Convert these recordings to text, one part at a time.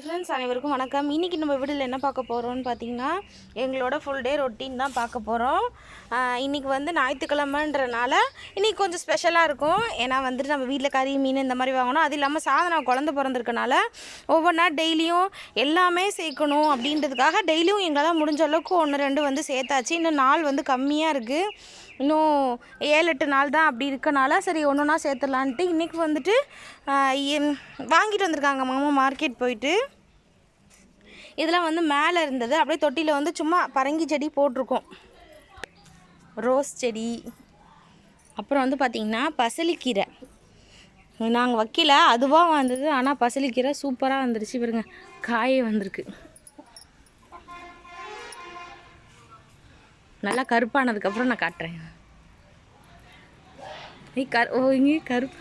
Hi friends அனைவருக்கும் வணக்கம். இன்றைக்கி நம்ம வீடியோவில் என்ன பார்க்க போகிறோம்னு பார்த்தீங்கன்னா எங்களோட ஃபுல் டே ரொட்டீன் தான் பார்க்க போகிறோம் இன்றைக்கி வந்து ஞாயிற்றுக்கிழமைன்றனால இன்றைக்கி கொஞ்சம் ஸ்பெஷலாக இருக்கும். ஏன்னா வந்துட்டு நம்ம வீட்டில் கறி மீன் இந்த மாதிரி வாங்கணும். அது இல்லாமல் சாதனம் குழந்த பிறந்திருக்கனால ஒவ்வொன்றா டெய்லியும் எல்லாமே சேர்க்கணும் அப்படின்றதுக்காக டெய்லியும் எங்களால் முடிஞ்ச அளவுக்கு ஒன்று ரெண்டு வந்து சேர்த்தாச்சு. இன்னும் நாள் வந்து கம்மியாக இருக்குது இன்னும் ஏழு எட்டு நாள் தான் அப்படி இருக்கனால சரி ஒன்று ஒன்றா சேர்த்துடலான்ட்டு இன்றைக்கி வந்துட்டு வாங்கிட்டு வந்திருக்காங்க மாமா மார்க்கெட் போயிட்டு. இதெல்லாம் வந்து மேலே இருந்தது. அப்படியே தொட்டியில் வந்து சும்மா பரங்கி செடி போட்டிருக்கோம். ரோஸ் செடி. அப்புறம் வந்து பார்த்திங்கன்னா பசலிக்கீரை. நாங்கள் வைக்கல. அதுவாக வந்தது. ஆனால் பசலிக்கீரை சூப்பராக வந்துருச்சு பாருங்க. காயே வந்திருக்கு. நல்லா கருப்பானதுக்கப்புறம் நான் காட்டுறேன். நீ கரு ஓ இங்கே கருப்பு.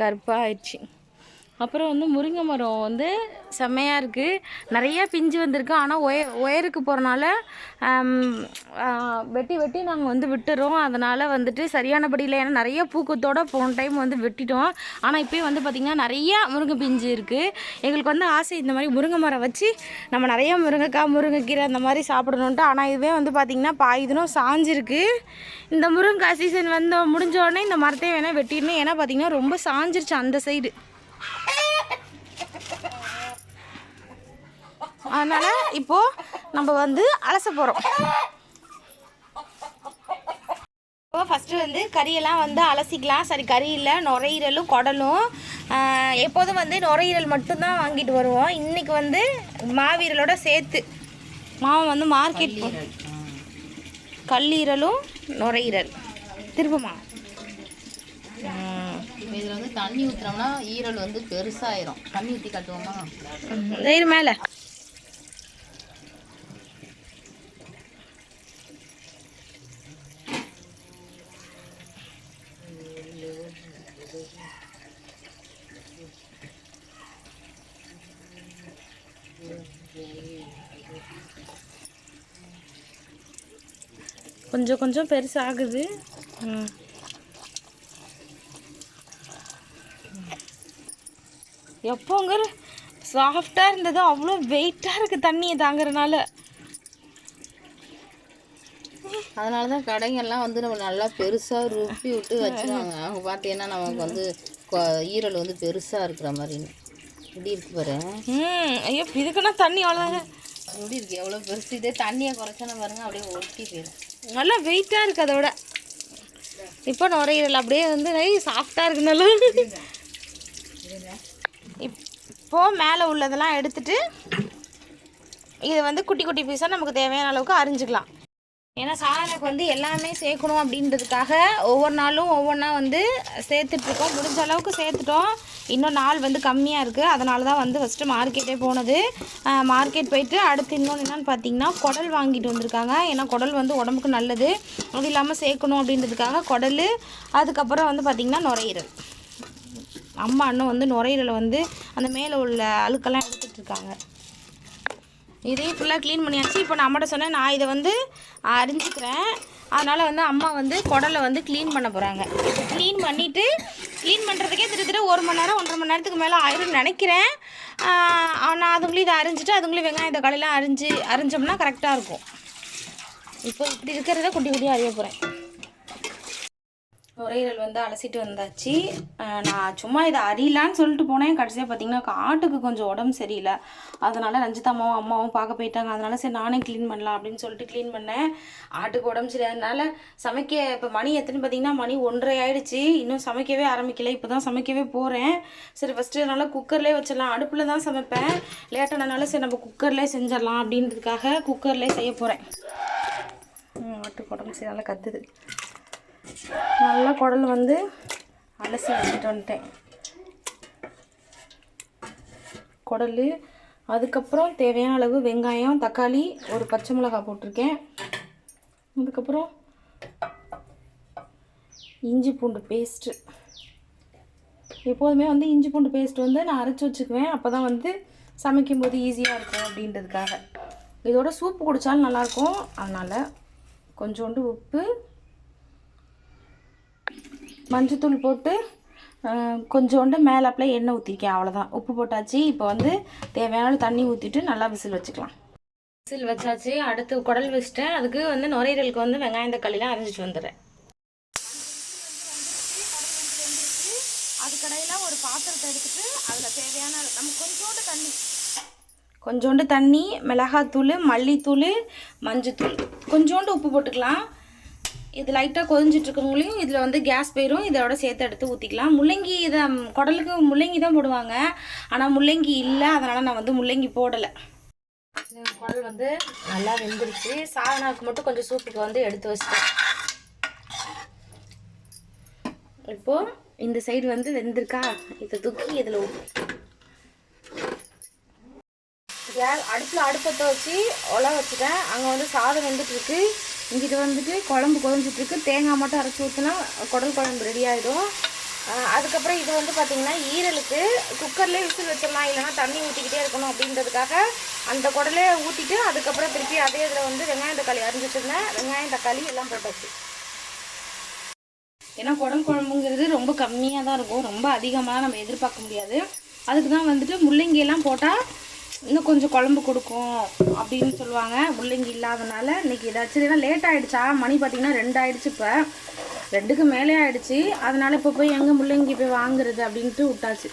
கருப்பாக ஆயிடுச்சு அப்புறம் வந்து முருங்கை மரம் வந்து செம்மையாக இருக்குது நிறைய பிஞ்சு வந்திருக்கு. ஆனால் ஒய ஒயருக்கு போகிறனால வெட்டி வெட்டி நாங்கள் வந்து விட்டுறோம். அதனால் வந்துட்டு சரியானபடி இல்லை ஏன்னா நிறைய பூக்கத்தோடு போன டைம் வந்து வெட்டிட்டோம். ஆனால் இப்போயும் வந்து பார்த்திங்கன்னா நிறைய முருங்கை பிஞ்சு இருக்குது எங்களுக்கு வந்து ஆசை இந்த மாதிரி முருங்கை மரம் வச்சு நம்ம நிறைய முருங்கைக்காய் முருங்கைக்கீரை அந்த மாதிரி சாப்பிடணுன்ட்டு ஆனால் இதுவே வந்து பார்த்திங்கன்னா பாயுதனும் சாஞ்சிருக்கு. இந்த முருங்கைக்காய் சீசன் வந்து முடிஞ்ச உடனே இந்த மரத்தையும் வேணால் வெட்டிடணும். ஏன்னா பார்த்திங்கன்னா ரொம்ப சாஞ்சிருச்சு அந்த சைடு அதனால் இப்போது நம்ம வந்து அலச போகிறோம் இப்போ ஃபஸ்ட்டு வந்து கறியெல்லாம் வந்து அலசிக்கலாம். சரி கறி இல்லை நுரையீரலும் குடலும். எப்போதும் வந்து நுரையீரல் மட்டும்தான் வாங்கிட்டு வருவோம். இன்றைக்கி வந்து மாவீரலோட சேர்த்து. மாவன் வந்து மார்க்கெட் கல்லீரலும் நுரையீரல். திருப்பமா இதில் வந்து தண்ணி ஊற்றுறோம்னா ஈரல் வந்து பெருசாயிரும். தண்ணி ஊற்றி கட்டுவோமா? இது மேலே. கொஞ்சம் கொஞ்சம் பெருசாகுது. ம் எப்போங்க சாஃப்டாக இருந்தது. அவ்வளோ வெயிட்டாக இருக்குது தண்ணியை தாங்குறனால. அதனால தான் கடைங்கெல்லாம் வந்து நம்ம நல்லா பெருசாக ருப்பி விட்டு வச்சுருவாங்க. அவங்க பார்த்தீங்கன்னா நமக்கு வந்து ஈரல் வந்து பெருசாக இருக்கிற மாதிரின்னு. இப்படி இருக்கு பாரு. ம் ஐயோ இதுக்குன்னா தண்ணி அவ்வளோதாங்க எப்படி இருக்கு? எவ்வளோ பெருசு? இதே தண்ணியை குறைச்சான பாருங்க அப்படியே ஒட்டி போயிடும். நல்லா வெயிட்டாக இருக்குது அதை விட இப்போ நுரையீரல் அப்படியே வந்து சாஃப்டாக இருக்குனால இப்போது மேலே உள்ளதெல்லாம் எடுத்துட்டு இதை வந்து குட்டி குட்டி பீஸாக நமக்கு தேவையான அளவுக்கு அரிஞ்சிக்கலாம். ஏன்னா சாதனைக்கு வந்து எல்லாமே சேர்க்கணும் அப்படின்றதுக்காக ஒவ்வொரு நாளும் ஒவ்வொன்றா வந்து சேர்த்துட்ருக்கோம் முடிஞ்ச அளவுக்கு சேர்த்துட்டோம். இன்னும் நாள் வந்து கம்மியாக இருக்குது அதனால தான் வந்து ஃபஸ்ட்டு மார்க்கெட்டே போனது. மார்க்கெட் போயிட்டு அடுத்து இன்னொன்று என்னென்னு பார்த்தீங்கன்னா குடல் வாங்கிட்டு வந்திருக்காங்க. ஏன்னா குடல் வந்து உடம்புக்கு நல்லது. அது இல்லாமல் சேர்க்கணும் அப்படின்றதுக்காக குடல் அதுக்கப்புறம் வந்து பார்த்திங்கன்னா நுரையீரல். அம்மா அண்ணன் வந்து நுரையீரலை வந்து அந்த மேலே உள்ள அழுக்கெல்லாம் எடுத்துகிட்ருக்காங்க இதையும் ஃபுல்லாக க்ளீன் பண்ணியாச்சு. இப்போ நான் அம்மாட்ட சொன்னேன் நான் இதை வந்து அரிஞ்சிக்கிறேன். அதனால் வந்து அம்மா வந்து குடலை வந்து க்ளீன் பண்ண போகிறாங்க க்ளீன் பண்ணிவிட்டு க்ளீன் பண்ணுறதுக்கே திரு ஒரு மணி நேரம் ஒன்றரை மணி நேரத்துக்கு மேலே ஆயிரும்னு நினைக்கிறேன். ஆனால் அதுங்களையும் இதை அரிஞ்சிட்டு அதுங்களையும் வெங்காயம் இந்த கடையெல்லாம் அரிஞ்சு அரிஞ்சோம்னா கரெக்டாக இருக்கும். இப்போ இப்படி இருக்கிறத குட்டி குட்டியாக அறிய போகிறேன் நுரையீரல் வந்து அலசிட்டு வந்தாச்சு. நான் சும்மா இதை அறியலான்னு சொல்லிட்டு போனேன். கடைசியாக பார்த்தீங்கன்னா ஆட்டுக்கு கொஞ்சம் உடம்பு சரியில்லை. அதனால் ரஞ்சிதாமாவும் அம்மாவும் பார்க்க போயிட்டாங்க. அதனால் சரி நானே க்ளீன் பண்ணலாம் அப்படின்னு சொல்லிட்டு க்ளீன் பண்ணேன். ஆட்டுக்கு உடம்பு சரியாதனால சமைக்க இப்போ மணி எத்தனை பார்த்தீங்கன்னா மணி ஒன்றரை ஆயிடுச்சு. இன்னும் சமைக்கவே ஆரம்பிக்கல. இப்போ தான் சமைக்கவே போகிறேன் சரி ஃபஸ்ட்டு அதனால் குக்கர்லேயே வச்சிடலாம். அடுப்பில் தான் சமைப்பேன். லேட்டானனால சரி நம்ம குக்கர்லேயே செஞ்சிடலாம் அப்படின்றதுக்காக குக்கர்லேயே செய்ய போகிறேன் ஆட்டுக்கு உடம்பு சரியால கத்துது. நல்லா குடல் வந்து அலசி வச்சுட்டு வந்துட்டேன். குடல் அதுக்கப்புறம் தேவையான அளவு வெங்காயம் தக்காளி ஒரு பச்சை மிளகாய் போட்டிருக்கேன். அதுக்கப்புறம் இஞ்சி பூண்டு பேஸ்ட்டு எப்போதுமே வந்து இஞ்சி பூண்டு பேஸ்ட் வந்து நான் அரைச்சி வச்சுக்குவேன். அப்போ தான் வந்து சமைக்கும்போது ஈஸியாக இருக்கும் அப்படின்றதுக்காக. இதோட சூப்பு குடித்தாலும் நல்லாயிருக்கும் அதனால் கொஞ்சோண்டு உப்பு மஞ்சத்தூள் போட்டு கொஞ்சோண்டு மேலாப்பில் எண்ணெய் ஊற்றிருக்கேன் அவ்வளோதான் உப்பு போட்டாச்சு இப்போ வந்து தேவையான தண்ணி ஊற்றிட்டு நல்லா விசில் வச்சுக்கலாம். விசில் வச்சாச்சு அடுத்து குடல் வச்சுட்டேன். அதுக்கு வந்து நுரையீரலுக்கு வந்து வெங்காயம் தக்காளிலாம் அரைஞ்சிட்டு வந்துடுறேன். அதுக்கடையில் ஒரு பாத்திரத்தை எடுத்துட்டு அதில் தேவையான நம்ம கொஞ்சோண்டு தண்ணி. கொஞ்சோண்டு தண்ணி மிளகாத்தூள் மல்லித்தூள் மஞ்சத்தூள். கொஞ்சோண்டு உப்பு போட்டுக்கலாம். இது லைட்டாக கொதிஞ்சிட்டு இருக்கவங்களையும் இதில் வந்து கேஸ் போயிடும் இதோட சேர்த்து எடுத்து ஊற்றிக்கலாம் முள்ளங்கி இதை குடலுக்கு முள்ளங்கி தான் போடுவாங்க. ஆனால் முள்ளங்கி இல்லை. அதனால் நான் வந்து முள்ளங்கி போடலை. குடல் வந்து நல்லா வெந்துருச்சு. சாதனாவுக்கு மட்டும் கொஞ்சம் சூப்புக்கு வந்து எடுத்து வச்சிட்டேன். இப்போ இந்த சைடு வந்து வெந்திருக்கா? இதை தூக்கி இதில் கேஸ் அடுப்பில் அடுப்பத்தை வச்சு உலை வச்சுட்டேன். அங்கே வந்து சாதம் வெந்துட்டு இருக்கு. இங்கிட்டு வந்துட்டு குழம்பு கொதிஞ்சிட்ருக்கு. தேங்காய் மட்டும் அரைச்சி ஊற்றினா குடல் குழம்பு ரெடி ஆகிடும் அதுக்கப்புறம் இது வந்து பார்த்திங்கன்னா ஈரலுக்கு குக்கர்லேயே விசில் வச்சிடலாம் இல்லைனா தண்ணி ஊற்றிக்கிட்டே இருக்கணும் அப்படின்றதுக்காக அந்த குடலே ஊற்றிட்டு அதுக்கப்புறம் திருப்பி அதே இதில் வந்து வெங்காயம் தக்காளி அரிஞ்சு வச்சுருந்தேன். வெங்காயம் தக்காளி எல்லாம் போட்டாச்சு. ஏன்னா குடல் குழம்புங்கிறது ரொம்ப கம்மியாக தான் இருக்கும். ரொம்ப அதிகமாக நம்ம எதிர்பார்க்க முடியாது. அதுக்கு தான் வந்துட்டு முள்ளங்கியெல்லாம் போட்டால் இன்னும் கொஞ்சம் குழம்பு கொடுக்கும் அப்படின்னு சொல்லுவாங்க. முள்ளங்கி இல்லாதனால இன்னைக்கு ஏதாச்சும் ஏன்னா லேட் ஆயிடுச்சா? மணி பார்த்தீங்கன்னா ரெண்டு ஆயிடுச்சு இப்போ. ரெண்டுக்கு மேலே ஆயிடுச்சு. அதனால இப்போ போய் எங்கே முள்ளங்கி போய் வாங்குறது அப்படின்ட்டு விட்டாச்சு.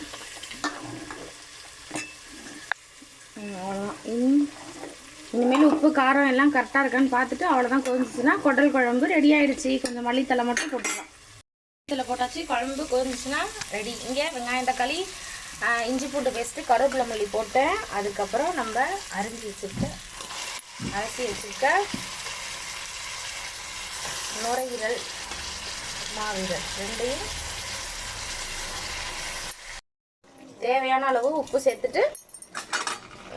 அவ்வளோதான் இனிமேல் உப்பு காரம் எல்லாம் கரெக்டாக இருக்கான்னு பார்த்துட்டு அவ்வளோதான் கொதிச்சுன்னா குடல் குழம்பு ரெடி ஆயிடுச்சு. கொஞ்சம் மல்லித்தலை மட்டும் போட்டுக்கலாம். இதில் போட்டாச்சு குழம்பு கொதிச்சுன்னா ரெடி இங்கே வெங்காயம் தக்காளி இஞ்சி பூண்டு பேஸ்ட்டு கருவேப்பிலை மல்லி போட்டேன். அதுக்கப்புறம் நம்ம அரிஞ்சு வச்சுருக்க அரைச்சி வச்சுருக்க நுரையீரல் மாவீரல் ரெண்டையும் தேவையான அளவு உப்பு சேர்த்துட்டு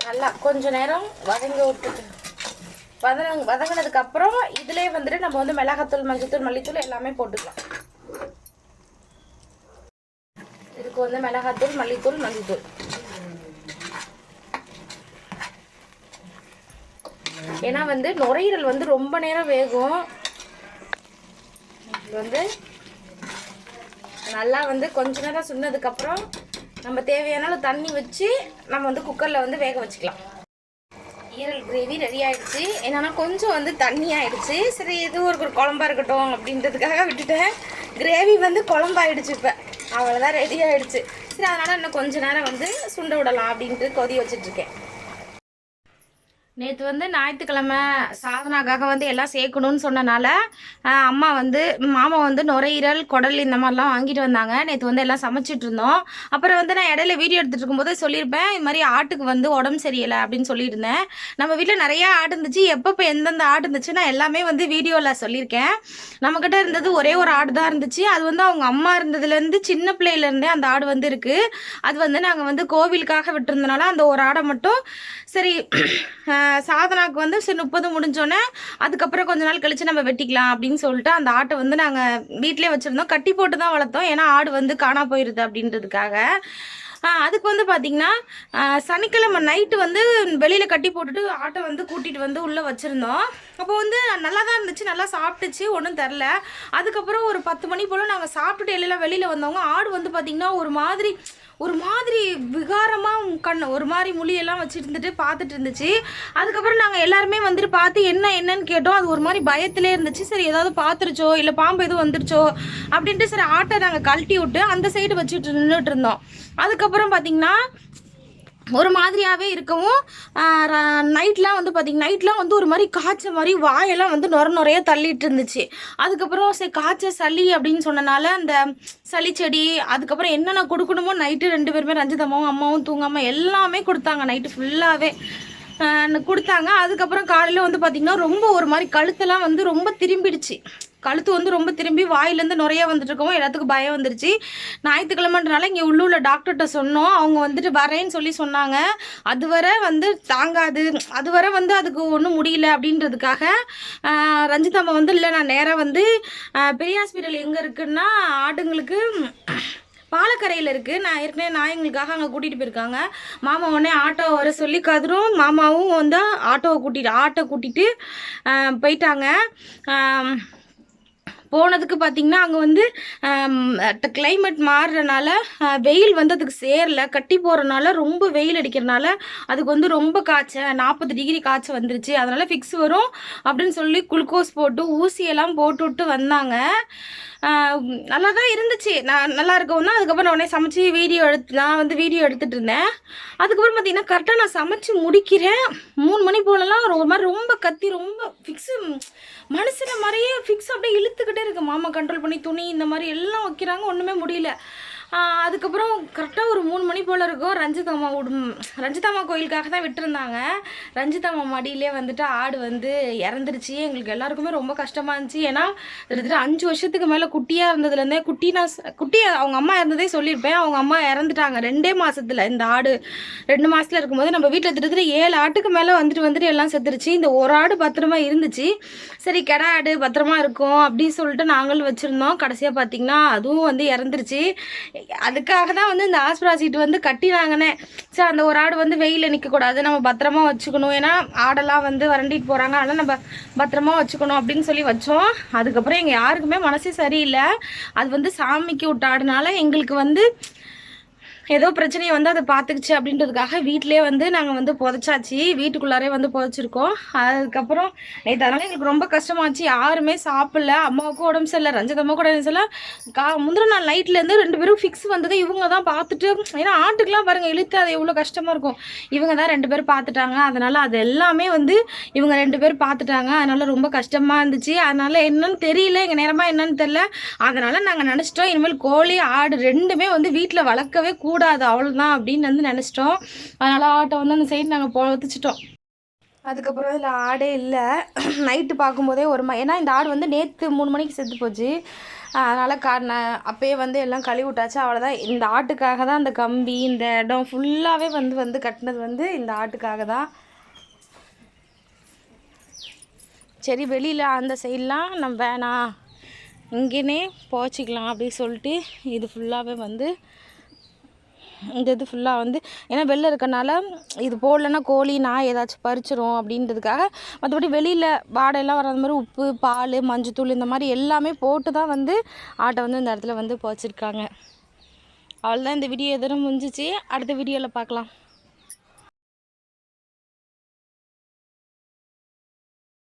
நல்லா கொஞ்சம் நேரம் வதங்க விட்டுட்டு வதங்க வதங்கினதுக்கப்புறம் இதிலே இதுலேயே வந்துட்டு நம்ம வந்து மிளகாத்தூள் மஞ்சத்தூள் மல்லித்தூள் எல்லாமே போட்டுக்கலாம். இதுக்கு வந்து மிளகாத்தூள் மல்லித்தூள் மஞ்சத்தூள் ஏன்னா வந்து நுரையீரல் வந்து ரொம்ப நேரம் வேகும். இது வந்து நல்லா வந்து கொஞ்ச நேரம் சுண்ணதுக்கப்புறம் நம்ம தேவையான தண்ணி வச்சு நம்ம வந்து குக்கரில் வந்து வேக வச்சுக்கலாம். ஈரல் கிரேவி ரெடி ஆகிடுச்சு என்னென்னா கொஞ்சம் வந்து தண்ணி ஆகிடுச்சு சரி இது ஒரு ஒரு குழம்பா இருக்கட்டும் அப்படின்றதுக்காக விட்டுட்டேன். கிரேவி வந்து குழம்பாயிடுச்சு இப்போ. அவ்வளோதான் ரெடி ஆகிடுச்சு சரி அதனால் இன்னும் கொஞ்ச நேரம் வந்து சுண்ட விடலாம் அப்படின்ட்டு கொதி வச்சுட்ருக்கேன் நேற்று வந்து ஞாயிற்றுக்கிழமை சாதனாக்காக வந்து எல்லாம் சேர்க்கணும்னு சொன்னனால அம்மா வந்து மாமா வந்து நுரையீரல் குடல் இந்த மாதிரிலாம் வாங்கிட்டு வந்தாங்க. நேற்று வந்து எல்லாம் சமைச்சிட்டு இருந்தோம். அப்புறம் வந்து நான் இடையில வீடியோ எடுத்துகிட்டு இருக்கும்போது சொல்லியிருப்பேன் இது மாதிரி ஆட்டுக்கு வந்து உடம்பு சரியில்லை அப்படின்னு சொல்லியிருந்தேன். நம்ம வீட்டில் நிறையா ஆடு இருந்துச்சு. எப்பப்போ எந்தெந்த ஆடு இருந்துச்சு நான் எல்லாமே வந்து வீடியோவில் சொல்லியிருக்கேன். நம்மக்கிட்ட இருந்தது ஒரே ஒரு ஆடு தான் இருந்துச்சு. அது வந்து அவங்க அம்மா இருந்ததுலேருந்து சின்ன பிள்ளையிலேருந்தே அந்த ஆடு வந்து இருக்குது அது வந்து நாங்கள் வந்து கோவிலுக்காக விட்டுருந்தனால அந்த ஒரு ஆடை மட்டும் சரி சாதனாக்கு வந்து சரி முப்பது முடிஞ்சோன்னே அதுக்கப்புறம் கொஞ்ச நாள் கழிச்சு நம்ம வெட்டிக்கலாம் அப்படின்னு சொல்லிட்டு அந்த ஆட்டை வந்து நாங்கள் வீட்டிலே வச்சுருந்தோம். கட்டி போட்டு தான் வளர்த்தோம். ஏன்னா ஆடு வந்து காணா போயிடுது அப்படின்றதுக்காக. அதுக்கு வந்து பார்த்திங்கன்னா சனிக்கிழமை நைட்டு வந்து வெளியில் கட்டி போட்டுட்டு ஆட்டை வந்து கூட்டிகிட்டு வந்து உள்ளே வச்சுருந்தோம். அப்போ வந்து நல்லா தான் இருந்துச்சு. நல்லா சாப்பிட்டுச்சு. ஒன்றும் தெரில அதுக்கப்புறம் ஒரு பத்து மணி போல் நாங்கள் சாப்பிட்டுட்டு எல்லாம் வெளியில் வந்தவங்க ஆடு வந்து பார்த்திங்கன்னா ஒரு மாதிரி ஒரு மாதிரி விகாரமாக கண் ஒரு மாதிரி மொழியெல்லாம் வச்சுட்டு இருந்துட்டு பார்த்துட்டு இருந்துச்சு. அதுக்கப்புறம் நாங்கள் எல்லாருமே வந்துட்டு பார்த்து என்ன என்னன்னு கேட்டோம். அது ஒரு மாதிரி பயத்திலே இருந்துச்சு. சரி ஏதாவது பார்த்துருச்சோ இல்லை பாம்பு எதுவும் வந்துருச்சோ அப்படின்ட்டு சரி ஆட்டை நாங்கள் கழட்டி விட்டு அந்த சைடு வச்சுட்டு நின்றுட்டு இருந்தோம். அதுக்கப்புறம் பார்த்திங்கன்னா ஒரு மாதிரியாகவே இருக்கவும் நைட்லாம் வந்து பார்த்திங்க நைட்லாம் வந்து ஒரு மாதிரி காய்ச்ச மாதிரி வாயெல்லாம் வந்து நுர நுறைய தள்ளிட்டு இருந்துச்சு. அதுக்கப்புறம் சரி காய்ச்ச சளி அப்படின்னு சொன்னனால அந்த சளி செடி அதுக்கப்புறம் என்னென்ன கொடுக்கணுமோ நைட்டு ரெண்டு பேருமே ரஞ்சிதம்மாவும் அம்மாவும் தூங்காமல் எல்லாமே கொடுத்தாங்க. நைட்டு ஃபுல்லாகவே கொடுத்தாங்க. அதுக்கப்புறம் காலையில் வந்து பார்த்திங்கன்னா ரொம்ப ஒரு மாதிரி கழுத்தெல்லாம் வந்து ரொம்ப திரும்பிடுச்சு. கழுத்து வந்து ரொம்ப திரும்பி வாயிலேருந்து நிறைய வந்துட்டு இருக்கவும் எல்லாத்துக்கும் பயம் வந்துருச்சு. ஞாயிற்றுக்கிழமைன்றனால இங்கே உள்ளூர்ல டாக்டர்கிட்ட சொன்னோம். அவங்க வந்துட்டு வரேன்னு சொல்லி சொன்னாங்க. அதுவரை வந்து தாங்காது. அதுவரை வந்து அதுக்கு ஒன்றும் முடியல அப்படின்றதுக்காக ரஞ்சிதாம்மா வந்து இல்லை நான் நேராக வந்து பெரிய ஹாஸ்பிட்டல் எங்கே இருக்குன்னா ஆடுங்களுக்கு பாலக்கரையில் இருக்குது நான் ஏற்கனவே நாயங்களுக்காக அங்கே கூட்டிகிட்டு போயிருக்காங்க. மாமா உடனே ஆட்டோ வர சொல்லி கதிரும் மாமாவும் வந்து ஆட்டோவை கூட்டிகிட்டு ஆட்டோ கூட்டிகிட்டு போயிட்டாங்க. போனதுக்கு பார்த்திங்கன்னா அங்கே வந்து கிளைமேட் மாறுறனால வெயில் வந்து அதுக்கு சேரல. கட்டி போகிறனால ரொம்ப வெயில் அடிக்கிறனால அதுக்கு வந்து ரொம்ப காய்ச்ச நாற்பது டிகிரி காய்ச்ச வந்துருச்சு. அதனால் ஃபிக்ஸ் வரும் அப்படின்னு சொல்லி குளுக்கோஸ் போட்டு ஊசியெல்லாம் போட்டு விட்டு வந்தாங்க. நல்லா தான் இருந்துச்சு. நான் நல்லா இருக்கவும் தான் அதுக்கப்புறம் உடனே சமைச்சு வீடியோ எடுத்து நான் வந்து வீடியோ எடுத்துகிட்டு இருந்தேன். அதுக்கப்புறம் பார்த்தீங்கன்னா கரெக்டாக நான் சமைச்சு முடிக்கிறேன். மூணு மணி போலலாம் ஒரு மாதிரி ரொம்ப கத்தி ரொம்ப ஃபிக்ஸு மனசில் மாதிரியே ஃபிக்ஸ் அப்படியே இழுத்துக்கிட்டு இருக்கு. மாமா கண்ட்ரோல் பண்ணி துணி இந்த மாதிரி எல்லாம் வைக்கிறாங்க. ஒன்றுமே முடியல. அதுக்கப்புறம் கரெக்டாக ஒரு மூணு மணி போல் இருக்கும். ரஞ்சிதம்மா உடும் ரஞ்சிதம்மா கோயிலுக்காக தான் விட்டுருந்தாங்க. ரஞ்சிதம்மா மடியிலே வந்துட்டு ஆடு வந்து இறந்துருச்சு. எங்களுக்கு எல்லாருக்குமே ரொம்ப கஷ்டமாக இருந்துச்சு. ஏன்னா கிட்டத்தட்ட அஞ்சு வருஷத்துக்கு மேலே குட்டியாக இருந்ததுலேருந்தே குட்டி நான் குட்டி அவங்க அம்மா இறந்ததே சொல்லியிருப்பேன். அவங்க அம்மா இறந்துட்டாங்க. ரெண்டே மாதத்தில் இந்த ஆடு ரெண்டு மாதத்தில் இருக்கும்போது நம்ம வீட்டில் கிட்டத்தட்ட ஏழு ஆட்டுக்கு மேலே வந்துட்டு வந்துட்டு எல்லாம் செத்துருச்சு. இந்த ஒரு ஆடு பத்திரமா இருந்துச்சு. சரி கெடா ஆடு பத்திரமா இருக்கும் அப்படின்னு சொல்லிட்டு நாங்களும் வச்சுருந்தோம். கடைசியாக பார்த்தீங்கன்னா அதுவும் வந்து இறந்துருச்சு. அதுக்காக தான் வந்து இந்த ஆஸ்பிரா சீட்டு வந்து கட்டினாங்கன்னே சரி அந்த ஒரு ஆடு வந்து வெயிலில் நிற்கக்கூடாது நம்ம பத்திரமா வச்சுக்கணும். ஏன்னா ஆடெல்லாம் வந்து வறண்டிட்டு போகிறாங்க அதனால் நம்ம பத்திரமா வச்சுக்கணும் அப்படின்னு சொல்லி வச்சோம். அதுக்கப்புறம் எங்கள் யாருக்குமே மனசே சரியில்லை. அது வந்து சாமிக்கு விட்ட ஆடுனால எங்களுக்கு வந்து ஏதோ பிரச்சனையை வந்து அதை பார்த்துக்குச்சு அப்படின்றதுக்காக வீட்டிலே வந்து நாங்கள் வந்து புதைச்சாச்சு. வீட்டுக்குள்ளாரே வந்து புதைச்சிருக்கோம். அதுக்கப்புறம் நேற்று அதனால எங்களுக்கு ரொம்ப கஷ்டமாச்சு. யாருமே சாப்பிடல. அம்மாவுக்கும் உடம்பு சரியில்லை. ரஞ்சிதம்மா கூட உடம்பு சரியில்லை கா முந்திர நாள் நைட்லேருந்து ரெண்டு பேரும் ஃபிக்ஸ் வந்தது இவங்க தான் பார்த்துட்டு ஏன்னா ஆட்டுக்கெலாம் பாருங்கள் இழுத்து அது எவ்வளோ கஷ்டமாக இருக்கும். இவங்க தான் ரெண்டு பேர் பார்த்துட்டாங்க அதனால் அது எல்லாமே வந்து இவங்க ரெண்டு பேர் பார்த்துட்டாங்க அதனால் ரொம்ப கஷ்டமாக இருந்துச்சு. அதனால் என்னன்னு தெரியல. எங்கள் நேரமாக என்னன்னு தெரியல. அதனால் நாங்கள் நினச்சிட்டோம் இனிமேல் கோழி ஆடு ரெண்டுமே வந்து வீட்டில் வளர்க்கவே கூட கூடாது அவ்வளோதான் அப்படின்னு வந்து நினச்சிட்டோம். அதனால் ஆட்டை வந்து அந்த சைடு நாங்கள் புதைச்சிட்டோம் அதுக்கப்புறம் இதில் ஆடே இல்லை. நைட்டு பார்க்கும்போதே ஒரு ம ஏன்னா இந்த ஆடு வந்து நேற்று மூணு மணிக்கு செத்து போச்சு. அதனால் கா அப்பயே வந்து எல்லாம் கழுவி விட்டாச்சு. அவ்வளோதான் இந்த ஆட்டுக்காக தான் இந்த கம்பி இந்த இடம் ஃபுல்லாகவே வந்து வந்து கட்டினது வந்து இந்த ஆட்டுக்காக தான். சரி வெளியில் அந்த சைட்லாம் நம்ம வேணாம். இங்கேனே போச்சிக்கலாம் அப்படின்னு சொல்லிட்டு இது ஃபுல்லாகவே வந்து இந்த இது ஃபுல்லாக வந்து ஏன்னா வெளில இருக்கனால இது போடலன்னா கோழி நாய் ஏதாச்சும் பறிச்சிரும் அப்படின்றதுக்காக மற்றபடி வெளியில் வாடையெல்லாம் வராத மாதிரி உப்பு பால் மஞ்சத்தூள் இந்த மாதிரி எல்லாமே போட்டு தான் வந்து ஆட்டை வந்து இந்த இடத்துல வந்து போச்சிருக்காங்க அவ்வளோதான் இந்த வீடியோ எதுவும் முடிஞ்சிச்சு. அடுத்த வீடியோவில் பார்க்கலாம்.